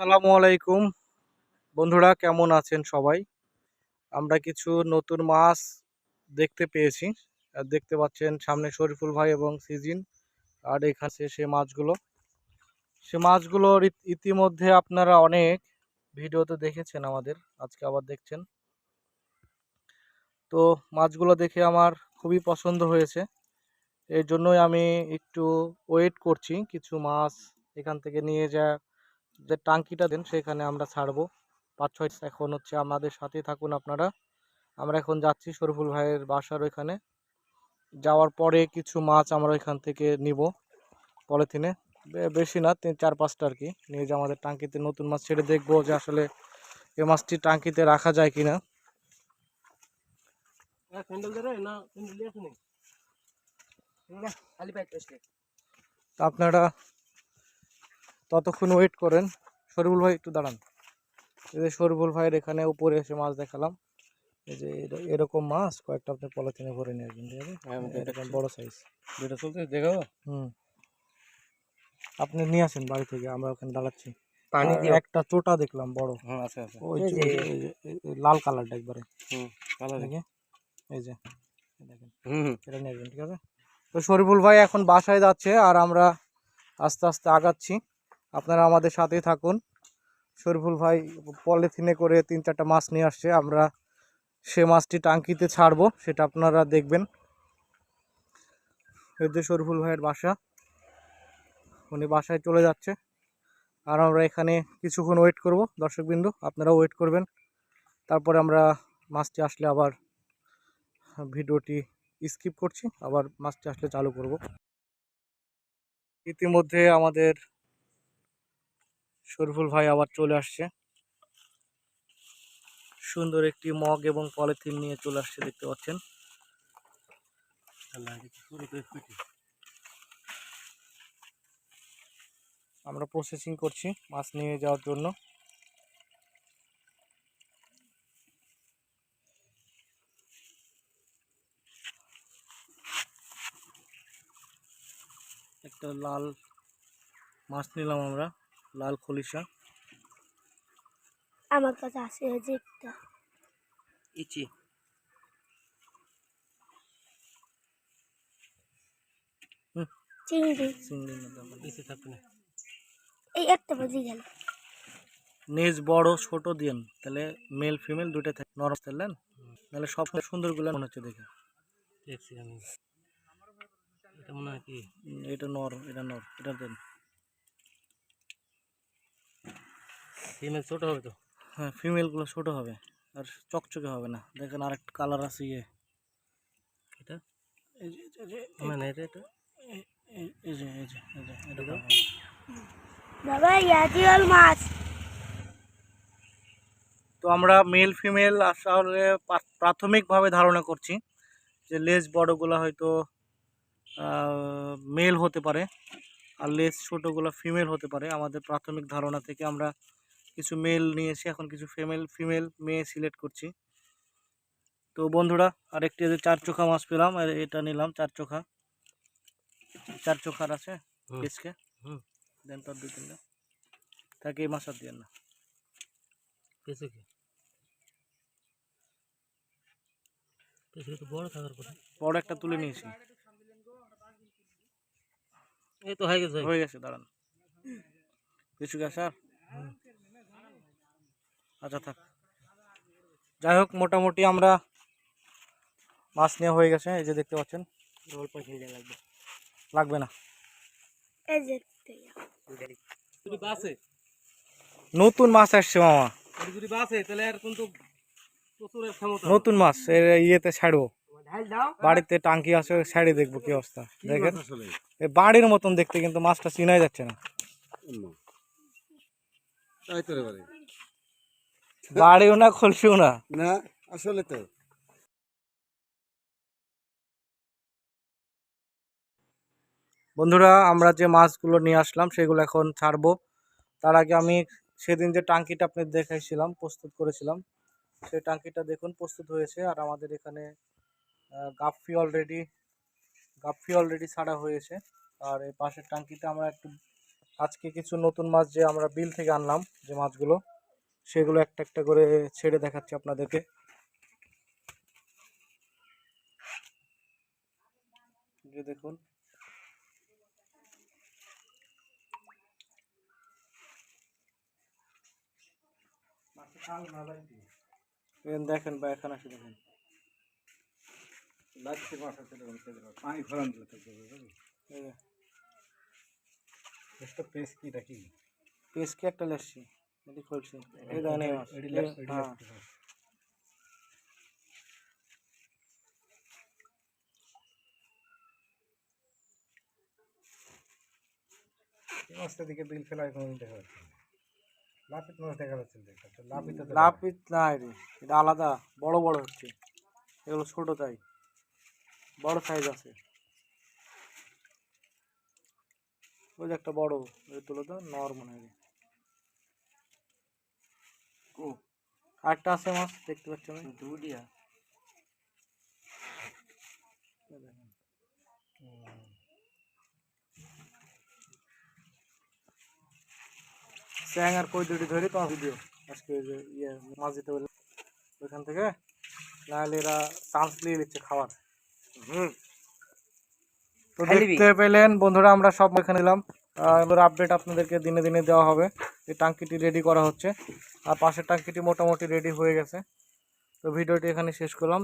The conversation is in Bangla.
আসসালামু আলাইকুম। বন্ধুরা, কেমন আছেন সবাই? আমরা কিছু নতুন মাছ দেখতে পেয়েছি। আর দেখতে পাচ্ছেন সামনে শরীফুল ভাই এবং সিজিন। আর এখানে সে মাছগুলো। সে মাছগুলোর ইত- ইতিমধ্যে আপনারা অনেক ভিডিওতে দেখেছেন আমাদের। আজকে আবার দেখছেন। তো মাছগুলো দেখে আমার খুবই পছন্দ হয়েছে। এর জন্যই আমি একটু ওয়েট করছি। কিছু মাছ এখান থেকে নিয়ে যা যে টাঙ্কিটা দেন সেখানে আমরা ছাড়বো। পাঁচ ছয় এখন হচ্ছে আমাদের সাথেই থাকুন আপনারা। আমরা এখন যাচ্ছি শরীফুল ভাইয়ের বাসার ওইখানে। যাওয়ার পরে কিছু মাছ আমরা ওইখান থেকে নিব পলিথিনে। বেশি না তিন চার পাঁচটা আর কি। নিয়ে যে আমাদের টাঙ্কিতে নতুন মাছ ছেড়ে দেখব যে আসলে এ মাছটি টাঙ্কিতে রাখা যায় না দিয়ে আসুন। না আপনারা ততক্ষণ ওয়েট করেন। শরীফুল ভাই একটু দাঁড়ান। এই যে শরীফুল ভাইয়ের এখানে উপরে এসে মাছ দেখালাম। এই যে এরকম মাছ কয়েকটা আপনি পলিথিনে ভরে নিয়ে আসবেন ঠিক আছে? হ্যাঁ, এরকম বড় সাইজ যেটা চলতে দেখাবো হুম। আপনি নিয়ে আসেন বাড়ি থেকে আমরা ওখানে দাঁড়াচ্ছি। পানি দিয়ে একটা চোটা দেখলাম বড়। হ্যাঁ আছে আছে ওই যে- লাল কালারটা একবারে। হুম দেখে এই যে দেখেন। হুম। এটা নিয়ে আসবেন ঠিক আছে? তো শরীফুল ভাই এখন বাসায় যাচ্ছে আর আমরা আস্তে আস্তে আগাচ্ছি। আপনারা আমাদের সাথেই থাকুন। শরীফুল ভাই পলিথিনে করে তিন চারটা মাছ নিয়ে আসছে। আমরা সে মাছটি টাঙ্কিতে ছাড়বো, সেটা আপনারা দেখবেন। এই যে শরীফুল ভাইয়ের বাসা, উনি বাসায় চলে যাচ্ছে। আর আমরা এখানে কিছুক্ষণ ওয়েট করব। দর্শকবিন্দু আপনারা ওয়েট করবেন। তারপরে আমরা মাছটি আসলে আবার ভিডিওটি স্কিপ করছি, আবার মাছটি আসলে চালু করব। ইতিমধ্যে আমাদের শরীফুল ভাই আবার চলে আসছে। সুন্দর একটি মগ এবং পলিথিন নিয়ে চলে আসছে দেখতে পাচ্ছেন। আমরা প্রসেসিং করছি মাছ নিয়ে যাওয়ার জন্য। একটা লাল মাছ নিলাম আমরা। লাল খলিশা। আমার কাছে আছে এই যে একটা। ইচি। চিংড়ি। চিংড়ি ইচি থাকবে না। এই একটা বুঝি গেল। নেজ বড় ছোট দিয়েন তাহলে মেল ফিমেল দুটো থাকে। নরম তেলেন তাহলে সব সুন্দরগুলো মনে হচ্ছে দেখে। দেখছি আমি। এটা মনে হয় কি? এটা নর এটা নর এটা দেন। ফিমেল ছোট হবে তো? হ্যাঁ ফিমেলগুলো ছোট হবে। আর চকচকে হবে না। দেখেন আরেকটা কালার আছে ইয়ে। এটা? এই যে এই যে মানে এটা এটা? এই- এই- এই যে এই যে এটা দাও। বাবা মাছ। তো আমরা মেল ফিমেল আসলে প্রাথমিকভাবে ধারণা করছি যে লেজ বড়গুলো হয়তো মেল হতে পারে আর লেজ ছোটোগুলো ফিমেল হতে পারে। আমাদের প্রাথমিক ধারণা থেকে আমরা কিছু মেল নিয়েছি এখন কিছু ফিমেল ফিমেল মেয়ে সিলেক্ট করছি। তো বন্ধুরা আরেকটি যে চার চোখা মাছ পেলাম আর এটা নিলাম চার চোখা। চার চোখার আছে। পিসকে হুম। দেন তোর দুই তিনটা। তাকে এই মাছ আর দিয়ে না। পেছে কি? বড় থাকার কথা। বড় একটা তুলে নিয়েছি। এই তো হয়ে গেছে হয়ে গেছে। দাঁড়ান। কিছু গেছে আর? আচ্ছা থাক। যাই হোক মোটামুটি আমরা মাছ নেওয়া হয়ে গেছে এই যে দেখতে পাচ্ছেন। অল্প খেলে লাগবে লাগবে না। এই যে যদি বাসে নতুন মাছ আসছে মামা। যদি বাসে তাহলে আর কিন্তু প্রচুর ক্ষমতা নতুন মাছ এর ইয়েতে ছাড়বো। ঢাল দাও বাড়িতে টাঙ্কি আছে ছাড়িয়ে দেখব কি অবস্থা। দেখেন? এই বাড়ির মতন দেখতে কিন্তু মাছটা চিনাই যাচ্ছে না। তাই তো রে বাড়ি। বাড়িও না খলসিও না। না আসলে তো। বন্ধুরা আমরা যে মাছগুলো নিয়ে আসলাম সেগুলো এখন ছাড়বো। তার আগে আমি সেদিন যে টাঙ্কিটা আপনাদের দেখাইছিলাম প্রস্তুত করেছিলাম সেই টাঙ্কিটা দেখুন প্রস্তুত হয়েছে। আর আমাদের এখানে গাপ্পি অলরেডি গাপ্পি অলরেডি ছাড়া হয়েছে। আর এই পাশের টাঙ্কিতে আমরা একটু আজকে কিছু নতুন মাছ যে আমরা বিল থেকে আনলাম যে মাছগুলো সেগুলো একটা একটা করে ছেড়ে দেখাচ্ছি আপনাদেরকে। যে দেখুন। দেখেন বা এখানে আসে দেখেন। লাগছে দিলে তো একটা পেস কি? একটা লেসছি এটি খুলছি। এই দেখেন এই মাছ হ্যাঁ। এই মাছটা দিকে বিল ফেলা কোনো দেখা যাচ্ছে লাপিত মাছ দেখা যাচ্ছে লাপিত লাপিত না রে এটা আলাদা বড় বড় হচ্ছে। এগুলো ছোট তাই। বড় সাইজ আছে। ওই যে একটা বড় তুলো তো নর মনে হয়। আরেকটা আছে মাছ দেখতে পাচ্ছি আমি। দুডিয়া স্যাং আর কই দুটি ধরে তোমার ভিডিও আজকে যে ইয়ে মাছ দিতে বলে ওইখান থেকে নাহলে এরা চান্স নিয়ে নিচ্ছে খাওয়ার। হুম। তো দেখতে পেলেন বন্ধুরা আমরা সব এখানে নিলাম এবার আপডেট আপনাদেরকে দিনে দিনে দেওয়া হবে। এই টাঙ্কিটি রেডি করা হচ্ছে। আর পাশের টাঙ্কিটি মোটামুটি রেডি হয়ে গেছে। তো ভিডিওটি এখানে শেষ করলাম।